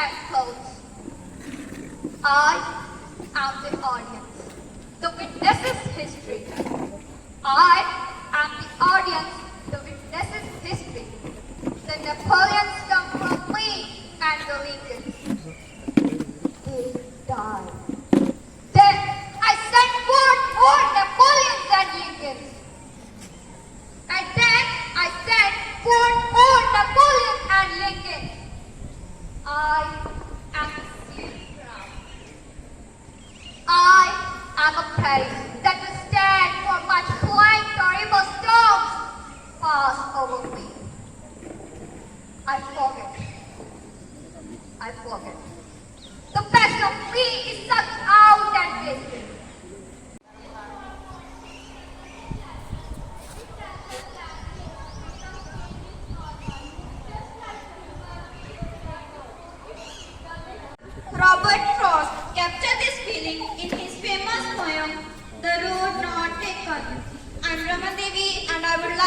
and clothes. I am the audience. The witnesses history. I am the audience. The witnesses history. The Napoleons come from me and the Lincolns. Bye.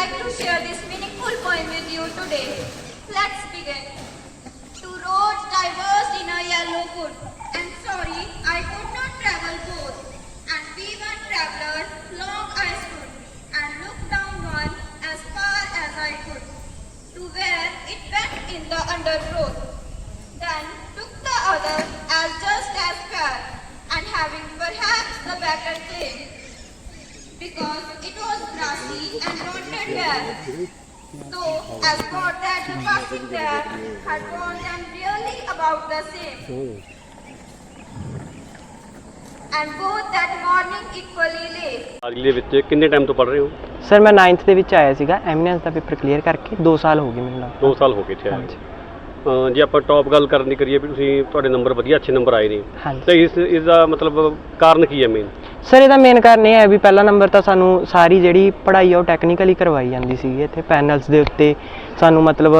Like to share this meaningful poem with you today. Let's begin. Two roads diverged in a yellow wood, and sorry, I could not travel both. And we were travelers, long I stood, and looked down one as far as I could, to where it went in the undergrowth. Then took the other as just as fair, and having perhaps the better claim, because it was grassy and rotted there. Though, as God that the passing there had warned them really about the same. And both that morning equally lay. ਅਗਲੇ ਦੇ ਵਿੱਚ ਕਿੰਨੇ time ਤੋਂ ਪੜ ਰਹੇ ਹੋ sir ਮੈਂ 9th ਦੇ ਵਿੱਚ ਆਇਆ ਸੀਗਾ ਐਮੀਨੈਂਸ ਦਾ ਪੇਪਰ ਕਲੀਅਰ ਕਰਕੇ 2 ਸਾਲ ਹੋ ਗਏ ਮੈਨੂੰ ਲੱਗਦਾ 2 ਸਾਲ ਹੋ ਗਏ ਇੱਥੇ ਆਏ ਜੇ ਆਪਾਂ ਟੌਪ ਗੱਲ ਕਰਨ ਦੀ ਕਰੀਏ ਵੀ ਤੁਸੀਂ ਤੁਹਾਡੇ ਨੰਬਰ ਵਧੀਆ ਅੱਛੇ ਨੰਬਰ ਆਏ ਨੇ। ਹਾਂਜੀ। ਤੇ ਇਸ ਇਸ ਦਾ ਮਤਲਬ ਕਾਰਨ ਕੀ ਹੈ ਮੇਨ ਸਰ ਇਹਦਾ ਮੇਨ ਕਾਰਨ ਇਹ ਹੈ ਵੀ ਪਹਿਲਾ ਨੰਬਰ ਤਾਂ ਸਾਨੂੰ ਸਾਰੀ ਜਿਹੜੀ ਪੜ੍ਹਾਈ ਆ ਉਹ ਟੈਕਨੀਕਲੀ ਕਰਵਾਈ ਜਾਂਦੀ ਸੀਗੀ। ਇੱਥੇ ਪੈਨਲਸ ਦੇ ਉੱਤੇ ਸਾਨੂੰ ਮਤਲਬ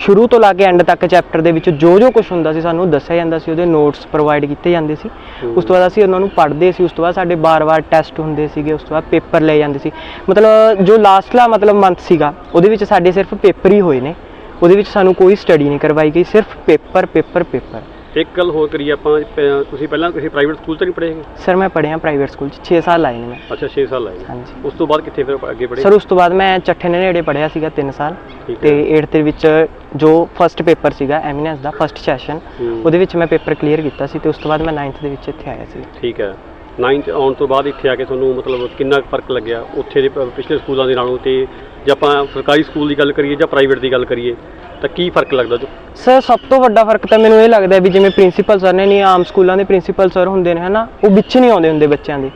ਸ਼ੁਰੂ ਤੋਂ ਲਾ ਕੇ ਐਂਡ ਤੱਕ ਚੈਪਟਰ ਦੇ ਵਿੱਚ ਜੋ ਜੋ ਕੁਝ ਹੁੰਦਾ ਸੀ ਸਾਨੂੰ ਦੱਸਿਆ ਜਾਂਦਾ ਸੀ। ਉਹਦੇ ਨੋਟਸ ਪ੍ਰੋਵਾਈਡ ਕੀਤੇ ਜਾਂਦੇ ਸੀ। ਉਸ ਤੋਂ ਬਾਅਦ ਅਸੀਂ ਉਹਨਾਂ ਨੂੰ ਪੜ੍ਹਦੇ ਸੀ। ਉਸ ਤੋਂ ਬਾਅਦ ਸਾਡੇ ਬਾਰ-ਬਾਰ ਟੈਸਟ ਹੁੰਦੇ ਸੀਗੇ। ਉਸ ਤੋਂ ਬਾਅਦ ਪੇਪਰ ਲਏ ਜਾਂਦੇ ਸੀ। ਮਤਲਬ ਜੋ ਲਾਸਟਲਾ ਮਤਲਬ ਮੰਥ ਸੀਗਾ ਉਹਦੇ ਵਿੱਚ ਸਾਡੇ ਸਿਰਫ ਪੇਪਰ ਹੀ ਹੋਏ ਨੇ। ਉਹਦੇ ਵਿੱਚ ਸਾਨੂੰ ਕੋਈ ਸਟੱਡੀ ਨਹੀਂ ਕਰਵਾਈ ਗਈ ਸਿਰਫ ਪੇਪਰ ਪੇਪਰ ਪੇਪਰ ਇੱਕ ਗੱਲ ਹੋਰ ਕਰੀਏ ਆਪਾਂ ਪ- ਤੁਸੀਂ ਪਹਿਲਾਂ ਕਿਸੇ ਪ੍ਰਾਈਵੇਟ ਸਕੂਲ ਤੋਂ ਨਹੀਂ ਪੜ੍ਹੇ ਹੈਗੇ? ਸਰ ਮੈਂ ਪੜ੍ਹਿਆ ਪ੍ਰਾਈਵੇਟ ਸਕੂਲ 'ਚ 6 ਸਾਲ ਲਾਏ ਨੇ ਮੈਂ। ਅੱਛਾ 6 ਸਾਲ ਲਾਏ ਨੇ। ਹਾਂਜੀ। ਉਸ ਤੋਂ ਬਾਅਦ ਕਿੱਥੇ ਫਿਰ ਅੱਗੇ ਪੜ੍ਹੇ? ਸਰ ਉਸ ਤੋਂ ਬਾਅਦ ਮੈਂ ਚੱਠੇ ਨੇ ਨੇੜੇ ਪੜ੍ਹਿਆ ਸੀਗਾ 3 ਸਾਲ। ਠੀਕ ਤੇ ਹੈ 8th ਦੇ ਵਿੱਚ ਜੋ ਫਸਟ ਪੇਪਰ ਸੀਗਾ ਐਮੀਨੈਂਸ ਦਾ ਫਸਟ ਸੈਸ਼ਨ ਹੂੰ। ਉਹਦੇ ਵਿੱਚ ਮੈਂ ਪੇਪਰ ਕਲੀਅਰ ਕੀਤਾ ਸੀ ਤੇ ਉਸ ਤੋਂ ਬਾਅਦ ਮੈਂ 9th ਦੇ ਵਿੱਚ ਇੱਥੇ ਆਇਆ ਸੀ। ਠੀਕ ਹੈ। 9th ਆਉਣ ਤੋਂ ਬਾਅਦ ਇੱਥੇ ਆ ਕੇ ਤੁਹਾਨੂੰ ਮਤਲਬ ਕਿੰਨਾ ਕੁ ਫ਼ਰਕ ਲੱਗਿਆ? ਉੱਥੇ ਦੇ ਪ- ਪਿਛਲੇ ਸਕੂਲਾਂ ਦੇ ਨਾਲੋਂ ਤੇ ਜੇ ਆਪਾਂ ਸਰਕਾਰੀ ਸਕੂਲ ਦੀ ਗੱਲ ਕਰੀਏ ਜਾਂ ਪ੍ਰਾਈਵੇਟ ਦੀ ਗੱਲ ਕਰੀਏ, ਤਾਂ ਕੀ ਫ਼ਰਕ ਲੱਗਦਾ ਜੋ ਸਰ ਸਭ ਤੋਂ ਵੱਡਾ ਫ਼ਰਕ ਤਾਂ ਮੈਨੂੰ ਇਹ ਲੱਗਦਾ ਵੀ ਜਿਵੇਂ ਪ੍ਰਿੰਸੀਪਲ ਸਰ ਨੇ, ਨਹੀਂ, ਆਮ ਸਕੂਲਾਂ ਦੇ ਪ੍ਰਿੰਸੀਪਲ ਸਰ ਹੁੰਦੇ ਨੇ, ਹਨਾ, ਉਹ ਵਿੱਚ ਨਹੀਂ ਆਉਂਦੇ ਹੁੰਦੇ ਬੱਚਿਆਂ ਦੇ।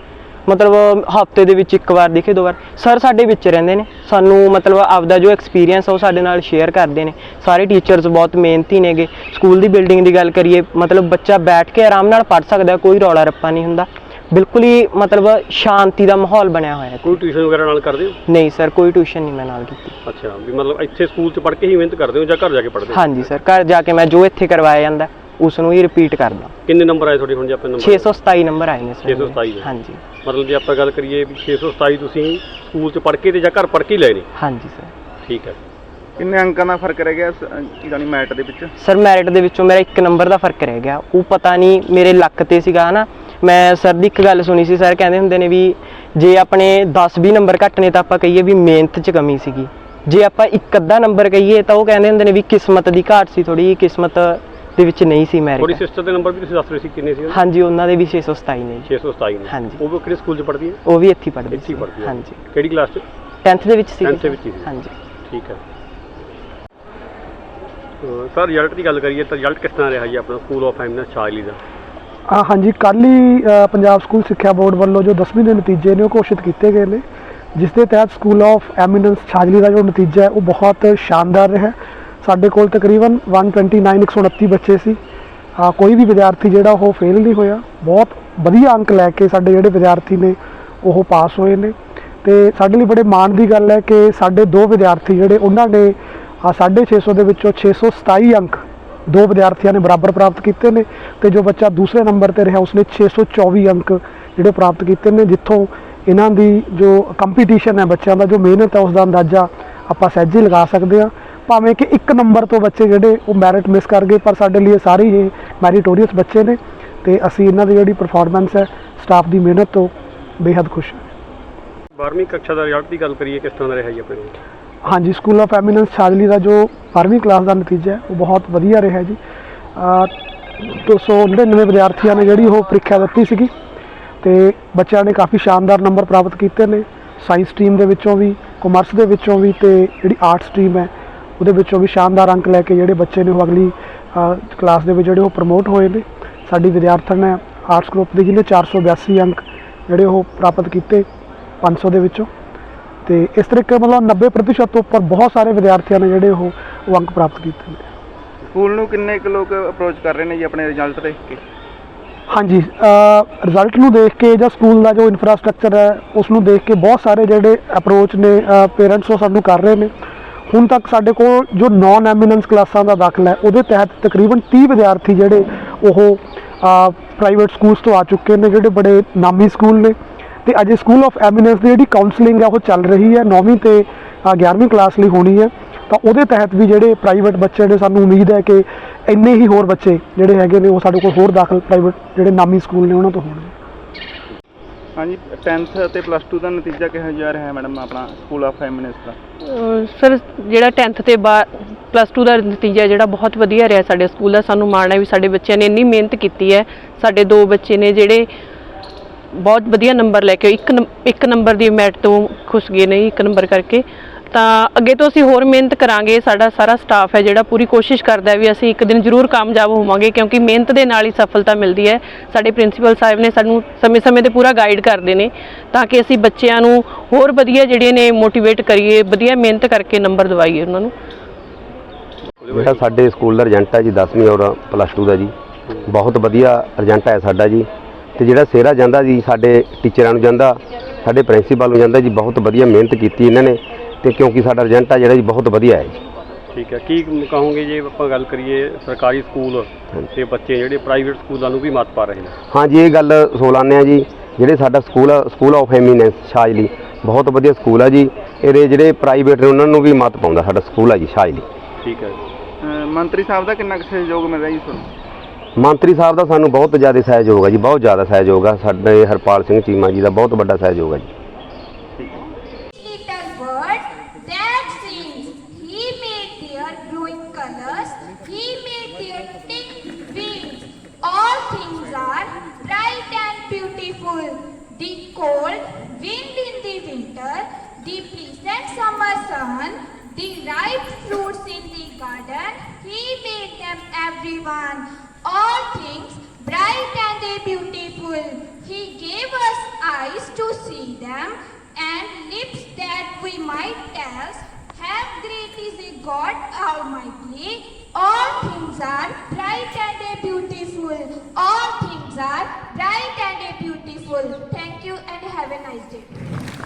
ਮਤਲਬ ਹਫ਼ਤੇ ਦੇ ਵਿੱਚ ਇੱਕ ਵਾਰ ਦਿਖੇ, ਦੋ ਵਾਰ। ਸਰ ਸਾਡੇ ਵਿੱਚ ਰਹਿੰਦੇ ਨੇ। ਸਾਨੂੰ ਮਤਲਬ ਆਪਦਾ ਜੋ ਐਕਸਪੀਰੀਅੰਸ ਆ, ਉਹ ਸਾਡੇ ਨਾਲ ਸ਼ੇਅਰ ਕਰਦੇ ਨੇ। ਸਾਰੇ ਟੀਚਰਸ ਬਹੁਤ ਮਿਹਨਤੀ ਨੇਗੇ। ਸਕੂਲ ਦੀ ਬਿਲਡਿੰਗ ਦੀ ਗੱਲ ਕਰੀਏ, ਮਤਲਬ ਬੱਚਾ ਬੈਠ ਕੇ ਆਰਾਮ ਨਾਲ ਪੜ੍ਹ ਸਕਦਾ, ਕੋਈ ਰੌਲਾ ਰੱਪਾ ਨਹੀਂ ਹੁੰਦਾ। ਬਿਲਕੁਲ ਹੀ ਮਤਲਬ ਸ਼ਾਂਤੀ ਦਾ ਮਾਹੌਲ ਬਣਿਆ ਹੋਇਆ ਹੈ ਕੋਈ ਟਿਊਸ਼ਨ ਵਗੈਰਾ ਨਾਲ ਕਰਦੇ ਹੋ? ਨਹੀਂ ਸਰ ਕੋਈ ਟਿਊਸ਼ਨ ਨਹੀਂ ਮੈਂ ਨਾਲ ਕੀਤੀ। ਅੱਛਾ ਵੀ ਮਤਲਬ ਇੱਥੇ ਸਕੂਲ 'ਚ ਪੜ੍ਹ ਕੇ ਹੀ ਮਿਹਨਤ ਕਰਦੇ ਹੋ ਜਾਂ ਘਰ ਜਾ ਕੇ ਪੜ੍ਹਦੇ ਹੋ? ਹਾਂਜੀ ਸਰ ਘਰ ਜਾ ਕੇ ਮੈਂ ਜੋ ਇੱਥੇ ਕਰਵਾਇਆ ਜਾਂਦਾ ਉਸ ਨੂੰ ਹੀ ਰਿਪੀਟ ਕਰਦਾ। ਕਿੰਨੇ ਨੰਬਰ ਆਏ ਤੁਹਾਡੇ ਹੁਣ ਜੇ ਆਪਾਂ ਨੰਬਰ 627 ਨੰਬਰ ਆਏ ਨੇ ਸਰ। 627 ਦੇ। ਹਾਂਜੀ। ਮਤਲਬ ਜੇ ਆਪਾਂ ਗੱਲ ਕਰੀਏ ਵੀ 627 ਤੁਸੀਂ ਸਕੂਲ 'ਚ ਪੜ੍ਹ ਕੇ ਤੇ ਜਾਂ ਘਰ ਪੜ੍ਹ ਕੇ ਹੀ ਲਏ ਨੇ? ਹਾਂਜੀ ਸਰ। ਠੀਕ ਹੈ। ਕਿੰਨੇ ਅੰਕਾਂ ਦਾ ਫ਼ਰਕ ਰਹਿ ਗਿਆ ਯਾਨੀ ਮੈਟ ਦੇ ਵਿੱਚ? ਸਰ ਮੈਰਿਟ ਦੇ ਵਿੱਚੋਂ ਮੇਰਾ ਇੱਕ ਨੰਬਰ ਦਾ ਫ਼ਰਕ ਰਹਿ ਗਿਆ। ਉਹ ਪਤਾ ਨਹੀਂ ਮੇਰੇ ਲੱਕ ਤੇ ਸੀਗਾ ਹਨਾ ਮੈਂ ਸਰ ਦੀ ਇੱਕ ਗੱਲ ਸੁਣੀ ਸੀ ਸਰ ਕਹਿੰਦੇ ਹੁੰਦੇ ਨੇ ਵੀ ਜੇ ਆਪਣੇ 10-20 ਨੰਬਰ ਘੱਟ ਨੇ ਤਾਂ ਆਪਾਂ ਕਹੀਏ ਵੀ ਮਿਹਨਤ 'ਚ ਕਮੀ ਸੀਗੀ। ਜੇ ਆਪਾਂ ਇੱਕ ਅੱਧਾ ਨੰਬਰ ਕਹੀਏ ਤਾਂ ਉਹ ਕਹਿੰਦੇ ਹੁੰਦੇ ਨੇ ਵੀ ਕਿਸਮਤ ਦੀ ਘਾਟ ਸੀ ਥੋੜੀ ਕਿਸਮਤ ਦੇ ਵਿੱਚ ਨਹੀਂ ਸੀ ਮੈਰਿਟ ਸਿਸਟਰ ਦੇ ਨੰਬਰ ਵੀ ਤੁਸੀਂ ਦੱਸ ਰਹੇ ਸੀ ਕਿੰਨੇ ਸੀ ਹਾਂਜੀ ਉਹਨਾਂ ਦੇ ਵੀ 627 ਨੇ ਜੀ। 627 ਨੇ। ਹਾਂਜੀ। ਉਹ ਵੀ ਕਿਹੜੇ ਸਕੂਲ 'ਚ ਪੜ੍ਹਦੀ ਹੈ? ਉਹ ਵੀ ਇੱਥੇ ਪੜ੍ਹਦੇ ਇੱਥੇ ਪੜ੍ਹਦੀ ਹਾਂਜੀ। ਕਿਹੜੀ ਕਲਾਸ 'ਚ? 10th ਦੇ ਵਿੱਚ ਸੀ। 10th ਦੇ ਵਿੱਚ ਸੀ। ਹਾਂਜੀ। ਠੀਕ ਹੈ। ਸਰ ਰਿਜ਼ਲਟ ਦੀ ਗੱਲ ਕਰੀਏ ਤਾਂ ਰਿਜ਼ਲਟ ਕਿਸ ਤਰ੍ਹਾਂ ਰਿਹਾ ਜੀ ਆਪਣਾ ਸਕੂਲ ਆਫ ਐਮਨੈਸ ਚਾਰਲੀ ਦਾ? ਆ ਹਾਂਜੀ, ਕੱਲ੍ਹ ਹੀ ਪੰਜਾਬ ਸਕੂਲ ਸਿੱਖਿਆ ਬੋਰਡ ਵੱਲੋਂ ਜੋ 10ਵੀਂ ਦੇ ਨਤੀਜੇ ਨੇ ਉਹ ਘੋਸ਼ਿਤ ਕੀਤੇ ਗਏ ਨੇ, ਜਿਸ ਦੇ ਤਹਿਤ ਸਕੂਲ ਆਫ ਐਮੀਨੈਂਸ ਛਾਜਲੀ ਦਾ ਜੋ ਨਤੀਜਾ ਹੈ, ਉਹ ਬਹੁਤ ਸ਼ਾਨਦਾਰ ਰਿਹਾ ਸਾਡੇ ਕੋਲ ਤਕਰੀਬਨ 129 129 ਬੱਚੇ ਸੀ। ਕੋਈ ਵੀ ਵਿਦਿਆਰਥੀ ਜਿਹੜਾ ਉਹ ਫੇਲ ਨਹੀਂ ਹੋਇਆ। ਬਹੁਤ ਵਧੀਆ ਅੰਕ ਲੈ ਕੇ ਸਾਡੇ ਜਿਹੜੇ ਵਿਦਿਆਰਥੀ ਨੇ, ਉਹ ਪਾਸ ਹੋਏ ਨੇ। ਤੇ ਸਾਡੇ ਲਈ ਬੜੇ ਮਾਣ ਦੀ ਗੱਲ ਹੈ ਕਿ ਸਾਡੇ ਦੋ ਵਿਦਿਆਰਥੀ ਜਿਹੜੇ, ਉਹਨਾਂ ਨੇ ਆ 650 ਦੇ ਵਿੱਚੋਂ 627 ਅੰਕ ਦੋ ਵਿਦਿਆਰਥੀਆਂ ਨੇ ਬਰਾਬਰ ਪ੍ਰਾਪਤ ਕੀਤੇ ਨੇ ਤੇ ਜੋ ਬੱਚਾ ਦੂਸਰੇ ਨੰਬਰ ਤੇ ਰਿਹਾ, ਉਸਨੇ 624 ਅੰਕ ਜਿਹੜੇ ਪ੍ਰਾਪਤ ਕੀਤੇ ਨੇ, ਜਿੱਥੋਂ ਇਹਨਾਂ ਦੀ ਜੋ ਕੰਪੀਟੀਸ਼ਨ ਹੈ ਬੱਚਿਆਂ ਦਾ, ਜੋ ਮਿਹਨਤ ਹੈ ਉਸ ਦਾ ਅੰਦਾਜ਼ਾ ਆਪਾਂ ਸਹਿਜੇ ਲਗਾ ਸਕਦੇ ਹਾਂ। ਭਾਵੇਂ ਕਿ ਇੱਕ ਨੰਬਰ ਤੋਂ ਬੱਚੇ ਜਿਹੜੇ ਉਹ ਮੈਰਿਟ ਮਿਸ ਕਰ ਗਏ, ਪਰ ਸਾਡੇ ਲਈ ਇਹ ਸਾਰੇ ਹੀ ਮੈਰੀਟੋਰੀਅਸ ਬੱਚੇ ਨੇ ਤੇ ਅਸੀਂ ਇਹਨਾਂ ਦੀ ਜਿਹੜੀ ਪਰਫਾਰਮੈਂਸ ਹੈ ਸਟਾਫ ਦੀ ਮਿਹਨਤ ਤੋਂ ਬੇहद ਖੁਸ਼ ਹਾਂ। 12ਵੀਂ ਕਕਸ਼ਾ ਦਾ ਰਿਜ਼ਲਟ ਦੀ ਗੱਲ ਕਰੀਏ, ਕਿਸ ਤਰ੍ਹਾਂ ਦਾ ਰਿਹਾ ਜੀ ਆਪਣੇ ਹਾਂਜੀ ਸਕੂਲ ਆਫ ਐਮੀਨੈਂਸ ਛਾਜਲੀ ਦਾ ਜੋ 12ਵੀਂ ਕਲਾਸ ਦਾ ਨਤੀਜਾ ਹੈ, ਉਹ ਬਹੁਤ ਵਧੀਆ ਰਿਹਾ ਜੀ। ਅਹ 299 ਵਿਦਿਆਰਥੀਆਂ ਨੇ ਜਿਹੜੀ ਉਹ ਪ੍ਰੀਖਿਆ ਦਿੱਤੀ ਸੀਗੀ ਤੇ ਬੱਚਿਆਂ ਨੇ ਕਾਫੀ ਸ਼ਾਨਦਾਰ ਨੰਬਰ ਪ੍ਰਾਪਤ ਕੀਤੇ ਨੇ। ਸਾਇੰਸ ਸਟਰੀਮ ਦੇ ਵਿੱਚੋਂ ਵੀ ਕਾਮਰਸ ਦੇ ਵਿੱਚੋਂ ਵੀ ਤੇ ਜਿਹੜੀ ਆਰਟ ਸਟਰੀਮ ਹੈ, ਉਹਦੇ ਵਿੱਚੋਂ ਵੀ ਸ਼ਾਨਦਾਰ ਅੰਕ ਲੈ ਕੇ ਜਿਹੜੇ ਬੱਚੇ ਨੇ ਉਹ ਅਗਲੀ ਕਲਾਸ ਦੇ ਵਿੱਚ ਜਿਹੜੇ ਉਹ ਪ੍ਰਮੋਟ ਹੋਏ ਨੇ। ਸਾਡੀ ਵਿਦਿਆਰਥਣ ਨੇ ਆਰਟਸ ਗਰੁੱਪ ਦੇ ਜਿਹਨੇ 482 ਅੰਕ ਜਿਹੜੇ ਉਹ ਪ੍ਰਾਪਤ ਕੀਤੇ 500 ਦੇ ਵਿੱਚੋਂ। ਤੇ ਇਸ ਤਰੀਕੇ ਮਤਲਬ 90% ਤੋਂ ਉੱਪਰ ਬਹੁਤ ਸਾਰੇ ਵਿਦਿਆਰਥੀਆਂ ਨੇ ਜਿਹੜੇ ਉਹ ਉਹ ਅੰਕ ਪ੍ਰਾਪਤ ਕੀਤੇ ਨੇ। ਸਕੂਲ ਨੂੰ ਕਿੰਨੇ ਕੁ ਲੋਕ ਅਪਰੋਚ ਕਰ ਰਹੇ ਨੇ ਜੀ ਆਪਣੇ ਰਿਜ਼ਲਟ ਦੇਖ ਕੇ? ਹਾਂਜੀ ਰਿਜ਼ਲਟ ਨੂੰ ਦੇਖ ਕੇ ਜਾਂ ਸਕੂਲ ਦਾ ਜੋ ਇਨਫਰਾਸਟ੍ਰਕਚਰ ਹੈ ਉਸ ਨੂੰ ਦੇਖ ਕੇ ਬਹੁਤ ਸਾਰੇ ਜਿਹੜੇ ਅਪਰੋਚ ਨੇ ਪੇਰੈਂਟਸ ਉਹ ਸਾਨੂੰ ਕਰ ਰਹੇ ਨੇ। ਹੁਣ ਤੱਕ ਸਾਡੇ ਕੋਲ ਜੋ ਨਾਨ ਐਮੀਨੈਂਸ ਕਲਾਸਾਂ ਦਾ ਦਾਖਲਾ ਹੈ ਉਹਦੇ ਤਹਿਤ ਤਕਰੀਬਨ 30 ਵਿਦਿਆਰਥੀ ਜਿਹੜੇ ਉਹ ਪ੍ਰਾਈਵੇਟ ਸਕੂਲਸ ਤੋਂ ਆ ਚੁੱਕੇ ਨੇ ਜਿਹੜੇ ਬੜੇ ਨਾਮੀ ਸਕੂਲ ਨੇ। ਤੇ ਅਜੇ ਸਕੂਲ ਆਫ ਐਮੀਨੈਂਸ ਦੀ ਜਿਹੜੀ ਕਾਉਂਸਲਿੰਗ ਹੈ ਉਹ ਚੱਲ ਰਹੀ ਹੈ 9ਵੀਂ ਤੇ ਅ, 11ਵੀਂ ਕਲਾਸ ਲਈ ਹੋਣੀ ਹੈ। ਤਾਂ ਉਹਦੇ ਤਹਿਤ ਵੀ ਜਿਹੜੇ ਪ੍ਰਾਈਵੇਟ ਬੱਚੇ ਨੇ ਸਾਨੂੰ ਉਮੀਦ ਹੈ ਕਿ ਇੰਨੇ ਹੀ ਹੋਰ ਬੱਚੇ ਜਿਹੜੇ ਹੈਗੇ ਨੇ ਉਹ ਸਾਡੇ ਕੋਲ ਹੋਰ ਦਾਖਲ ਪ੍ਰਾਈਵੇਟ ਜਿਹੜੇ ਨਾਮੀ ਸਕੂਲ ਨੇ ਉਹਨਾਂ ਤੋਂ ਹੋਣਗੇ। ਹਾਂਜੀ 10th ਅਤੇ ਪਲੱਸ 2 ਦਾ ਨਤੀਜਾ ਕਿਹੋ ਜਿਹਾ ਰਿਹਾ ਮੈਡਮ ਆਪਣਾ ਸਕੂਲ ਆਫ ਐਮਿਨੈਂਸ ਦਾ? ਸਰ ਜਿਹੜਾ 10th ਤੇ ਬਾਅਦ ਪਲੱਸ 2 ਦਾ ਨਤੀਜਾ ਜਿਹੜਾ ਬਹੁਤ ਵਧੀਆ ਰਿਹਾ ਸਾਡੇ ਸਕੂਲ ਦਾ ਸਾਨੂੰ ਮਾਣ ਹੈ ਵੀ ਸਾਡੇ ਬੱਚਿਆਂ ਨੇ ਇੰਨੀ ਮਿਹਨਤ ਕੀਤੀ ਹੈ। ਸਾਡੇ ਦੋ ਬੱਚੇ ਨੇ ਜਿਹੜੇ ਬਹੁਤ ਵਧੀਆ ਨੰਬਰ ਲੈ ਕੇ ਇੱਕ ਨੰ- ਇੱਕ ਨੰਬਰ ਦੀ ਮੈਟ ਤੋਂ ਖੁਸ਼ ਗਏ ਨੇ ਇੱਕ ਨੰਬਰ ਕਰਕੇ। ਤਾਂ ਅੱਗੇ ਤੋਂ ਅਸੀਂ ਹੋਰ ਮਿਹਨਤ ਕਰਾਂਗੇ, ਸਾਡਾ ਸਾਰਾ ਸਟਾਫ ਹੈ ਜਿਹੜਾ ਪੂਰੀ ਕੋਸ਼ਿਸ਼ ਕਰਦਾ ਹੈ ਵੀ ਅਸੀਂ ਇੱਕ ਦਿਨ ਜ਼ਰੂਰ ਕਾਮਯਾਬ ਹੋਵਾਂਗੇ, ਕਿਉਂਕਿ ਮਿਹਨਤ ਦੇ ਨਾਲ ਹੀ ਸਫਲਤਾ ਮਿਲਦੀ ਹੈ। ਸਾਡੇ ਪ੍ਰਿੰਸੀਪਲ ਸਾਹਿਬ ਨੇ ਸਾਨੂੰ ਸਮੇਂ-ਸਮੇਂ ਤੇ ਪੂਰਾ ਗਾਈਡ ਕਰਦੇ ਨੇ, ਤਾਂ ਕਿ ਅਸੀਂ ਬੱਚਿਆਂ ਨੂੰ ਹੋਰ ਵਧੀਆ ਜਿਹੜੇ ਨੇ ਮੋਟੀਵੇਟ ਕਰੀਏ, ਵਧੀਆ ਮਿਹਨਤ ਕਰਕੇ ਨੰਬਰ ਦਵਾਈਏ ਉਹਨਾਂ ਨੂੰ। ਜਿਹੜਾ ਸਾਡੇ ਸਕੂਲ ਦਾ ਰਿਜ਼ਲਟ ਹੈ ਜੀ 10ਵੀਂ ਔਰ ਪਲੱਸ 2 ਦਾ ਜੀ, ਬਹੁਤ ਵਧੀਆ ਰਿਜ਼ਲਟ ਹੈ ਸਾਡਾ ਜੀ। ਤੇ ਜਿਹੜਾ ਸਿਹਰਾ ਜਾਂਦਾ ਜੀ ਸਾਡੇ ਟੀਚਰਾਂ ਨੂੰ ਜਾਂਦਾ ਸਾਡੇ ਪ੍ਰਿੰਸੀਪਲ ਨੂੰ ਜਾਂਦਾ ਜੀ ਬਹੁਤ ਵਧੀਆ ਮਿਹਨਤ ਕੀਤੀ ਇਹਨਾਂ ਨੇ ਤੇ ਕਿਉਂਕਿ ਸਾਡਾ ਰਿਜ਼ਲਟ ਹੈ ਜਿਹੜਾ ਜੀ ਬਹੁਤ ਵਧੀਆ ਹੈ ਜੀ। ਠੀਕ ਹੈ ਕੀ ਕਹੋਗੇ ਜੇ ਆਪਾਂ ਗੱਲ ਕਰੀਏ ਸਰਕਾਰੀ ਸਕੂਲ ਤੇ ਬੱਚੇ ਜਿਹੜੇ ਪ੍ਰਾਈਵੇਟ ਸਕੂਲਾਂ ਨੂੰ ਵੀ ਮੱਤ ਪਾ ਰਹੇ ਨੇ? ਹਾਂਜੀ ਇਹ ਗੱਲ ਸੋਲਾਨੇ ਆ ਜੀ ਜਿਹੜੇ ਸਾਡਾ ਸਕੂਲ ਆ ਸਕੂਲ ਆਫ ਐਮੀਨੈਂਸ ਛਾਜਲੀ ਬਹੁਤ ਵਧੀਆ ਸਕੂਲ ਆ ਜੀ ਇਹਦੇ ਜਿਹੜੇ ਪ੍ਰਾਈਵੇਟ ਨੇ ਉਹਨਾਂ ਨੂੰ ਵੀ ਮੱਤ ਪਾਉਂਦਾ ਸਾਡਾ ਸਕੂਲ ਆ ਜੀ ਛਾਜਲੀ ਠੀਕ ਹੈ ਮੰਤਰੀ ਸਾਹਿਬ ਦਾ ਕਿੰਨਾ ਕੁ ਸਹਿਯੋਗ ਮਿਲ ਰਿਹਾ ਜੀ ਤੁਹਾਨੂੰ? ਮੰਤਰੀ ਸਾਹਿਬ ਦਾ ਸਾਨੂੰ ਬਹੁਤ ਜ਼ਿਆਦਾ ਸਹਿਯੋਗ ਹੈ ਜੀ ਬਹੁਤ ਜ਼ਿਆਦਾ ਸਹਿਯੋਗ ਆ ਸਾਡੇ ਹਰਪਾਲ ਸਿੰਘ ਚੀਮਾ ਜੀ ਦਾ ਬਹੁਤ ਵੱਡਾ ਸਹਿਯੋਗ ਹੈ ਜੀ little bird that sings. He made their glowing colors. He made their tick wings. All things are bright and beautiful. The cold wind in the winter, the pleasant summer sun, the ripe fruits in the garden. He made them everyone. All things bright and beautiful. He gave us eyes to see them and lips that we might tell. How great is a God Almighty! All things are bright and beautiful. All things are bright and beautiful. Thank you and have a nice day.